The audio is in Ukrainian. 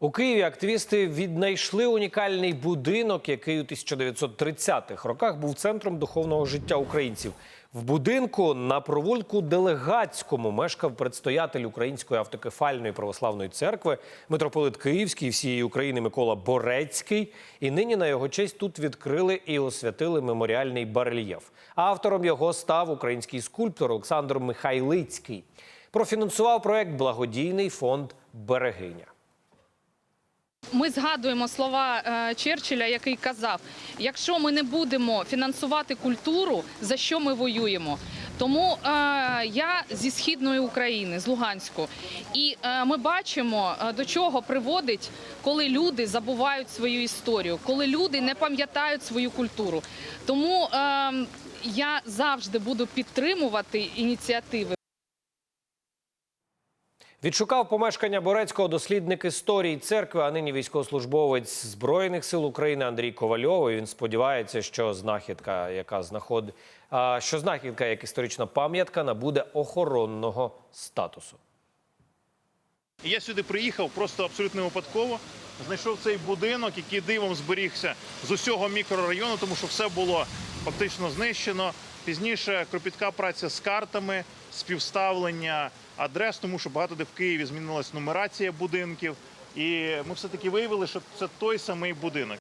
У Києві активісти віднайшли унікальний будинок, який у 1930-х роках був центром духовного життя українців. В будинку на провулку Делегатському мешкав предстоятель Української автокефальної православної церкви, митрополит Київський всієї України Микола Борецький. І нині на його честь тут відкрили і освятили меморіальний барельєф. Автором його став український скульптор Олександр Михайлицький. Профінансував проект благодійний фонд Берегиня. Ми згадуємо слова е, Черчилля, який казав: якщо ми не будемо фінансувати культуру, за що ми воюємо? Тому е, я зі східної України, з Луганську, і е, ми бачимо, е, до чого приводить, коли люди забувають свою історію, коли люди не пам'ятають свою культуру. Тому е, я завжди буду підтримувати ініціативи. Відшукав помешкання Борецького дослідник історії церкви, а нині військовослужбовець Збройних сил України Андрій Ковальов. Він сподівається, що знахідка, яка знаход... що знахідка як історична пам'ятка набуде охоронного статусу. Я сюди приїхав просто абсолютно випадково. Знайшов цей будинок, який дивом зберігся з усього мікрорайону, тому що все було фактично знищено. Пізніше кропітка праця з картами, співставлення адрес, тому що багато де в Києві змінилась нумерація будинків. І ми все таки виявили, що це той самий будинок.